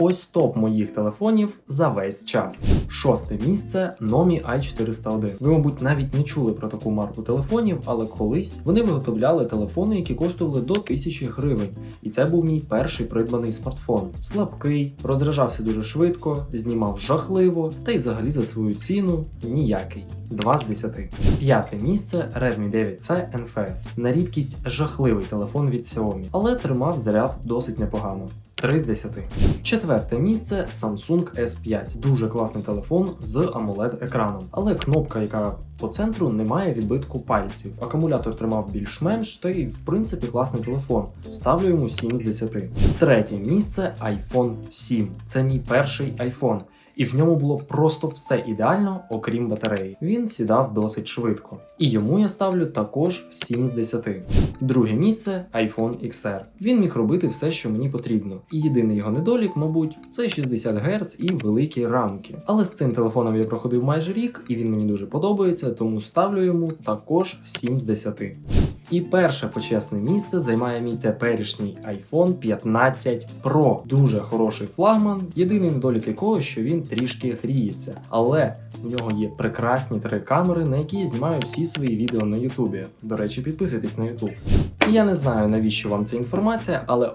Ось топ моїх телефонів за весь час. Шосте місце Nomi i401. Ви, мабуть, навіть не чули про таку марку телефонів, але колись вони виготовляли телефони, які коштували до 1000 гривень. І це був мій перший придбаний смартфон. Слабкий, розряджався дуже швидко, знімав жахливо, та й взагалі за свою ціну ніякий. 2 з 10. П'яте місце Redmi 9C NFS. На рідкість жахливий телефон від Xiaomi, але тримав заряд досить непогано. 3 з 10. Четверте місце Samsung S5. Дуже класний телефон з amoled екраном, але кнопка, яка по центру, не має відбитку пальців. Акумулятор тримав більш-менш, та й в принципі класний телефон. Ставлю йому 7 з 10. Третє місце iPhone 7. Це мій перший iPhone. І в ньому було просто все ідеально, окрім батареї. Він сідав досить швидко. І йому я ставлю також 7 з 10. Друге місце iPhone XR. Він міг робити все, що мені потрібно. І єдиний його недолік, мабуть, це 60 Гц і великі рамки. Але з цим телефоном я проходив майже рік, і він мені дуже подобається, тому ставлю йому також 7 з 10. І перше почесне місце займає мій теперішній iPhone 15 Pro. Дуже хороший флагман. Єдиний недолік якого, що він трішки гріється. Але в нього є прекрасні три камери, на які я знімаю всі свої відео на Ютубі. До речі, підписуйтесь на Ютуб. І я не знаю навіщо вам ця інформація, але